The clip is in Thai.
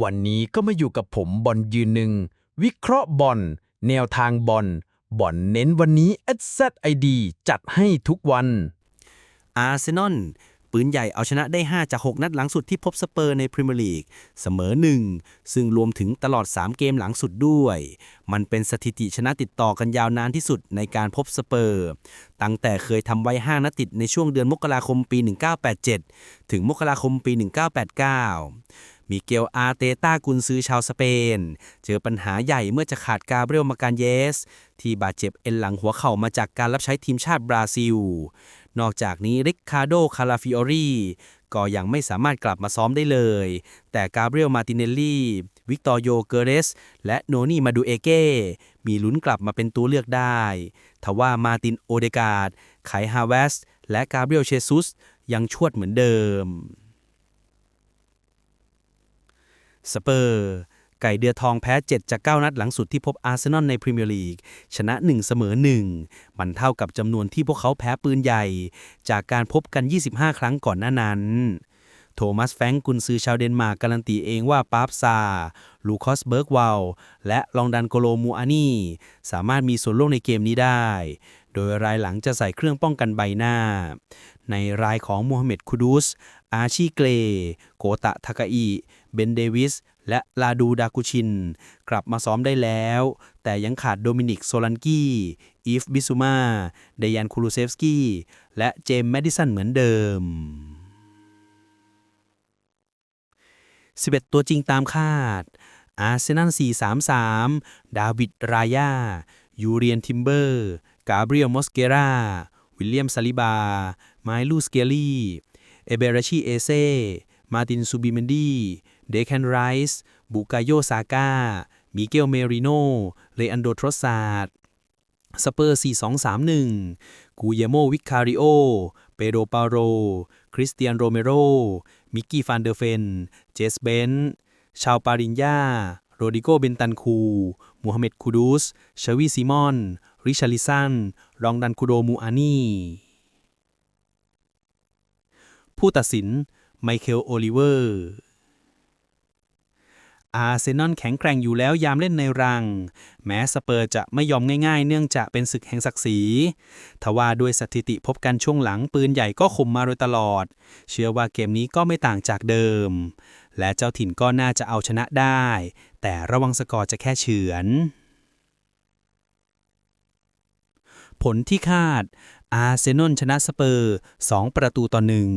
วันนี้ก็มาอยู่กับผมบอลยืนหนึ่ง วิเคราะห์บอลแนวทางบอลบอลเน้นวันนี้ SZID จัดให้ทุกวันอาร์เซนอลปืนใหญ่เอาชนะได้ 5 จาก 6 นัดหลังสุดที่พบสเปอร์ในพรีเมียร์ลีก เสมอ 1 ซึ่งรวมถึงตลอด 3 เกมหลังสุดด้วย มันเป็นสถิติชนะติดต่อกันยาวนานที่สุดในการพบสเปอร์ ตั้งแต่เคยทำไว้ 5 นัดติดในช่วงเดือนมกราคมปี 1987 ถึงมกราคมปี 1989 มิเกลอาร์เตต้ากุนซือชาวสเปน เจอปัญหาใหญ่เมื่อจะขาดกาเบรียลมาการเยส ที่บาดเจ็บเอ็นหลังหัวเข่ามาจากการรับใช้ทีมชาติบราซิล นอกจากนี้ริคาโด คาราฟิโอรีก็ยังไม่สามารถกลับมาซ้อมได้เลย แต่กาเบรียล มาติเนลลี่ วิกตอร์โย เกเรส และโนนี่ มาดูเอเก้ มีลุ้นกลับมาเป็นตัวเลือกได้ ทว่ามาติน โอเดกาดไคฮาเวส และกาเบรียล เชซุส ยังชวดเหมือนเดิม สเปอร์ไก่เดือทองแพ้ 7 จาก 9 นัดหลังสุดที่พบอาร์เซนอลในพรีเมียร์ลีก ชนะ 1 เสมอ 1 มันเท่ากับจำนวนที่พวกเขาแพ้ปืนใหญ่ จากการพบกัน 25 ครั้งก่อนหน้านั้น โทมัสแฟงกุนซือชาวเดนมาร์กการันตีเองว่าปาร์ฟซา ลูคอสเบิร์กวาลและลองดันโกโลมูอานีสามารถมีส่วนร่วมในเกมนี้ได้ โดยรายหลังจะใส่เครื่องป้องกันใบหน้า ในรายของมูฮัมเหม็ดคูดุสอาชีเกรโกตะทากาอิ เบนเดวิส และลาดูดากุชิน กลับมาซ้อมได้แล้ว แต่ยังขาดโดมินิกโซลันกี้ อีฟบิซูมา เดยันคูลูเซฟสกี้ และเจมส์แมดิสันเหมือนเดิม 11 ตัวจริงตามคาด อาร์เซนอล433 ดาวิด รายา ยูเรียน ทิมเบอร์ กาเบรียลมอสเกราวิลเลียมซาลิบา ไมลูสเกลลี่ เอเบราชีเอเซ มาตินซูบิเมนดีเดแคนไรส์บุกาโยซาก้า มิเกลเมริโน เลอันโดทรอสซาดสเปอร์ 4231 กูเยโมวิคาริโอ เปโดปาโร คริสเตียนโรเมโร มิกกี้ฟานเดอร์เฟน เจสเบน ชาวปารินยาโรดิโกเบนตันคู มูฮัมเหม็ดคูดูสชวีซิมอน ริชาลิซัน รองดันคูโดมูอานีผู้ตัดสิน ไมเคิลโอลิเวอร์ อาร์เซนอลแข็งแกร่งอยู่แล้วยามเล่นในรัง แม้สเปอร์จะไม่ยอมง่ายๆ เนื่องจากเป็นศึกแห่งศักดิ์ศรี ทว่าด้วยสถิติพบกันช่วงหลังปืนใหญ่ก็ข่มมาโดยตลอด เชื่อว่าเกมนี้ก็ไม่ต่างจากเดิม และเจ้าถิ่นก็น่าจะเอาชนะได้ แต่ระวังสกอร์จะแค่เฉือน ผลที่คาด อาร์เซนอลชนะสเปอร์ 2 ประตูต่อหนึ่ง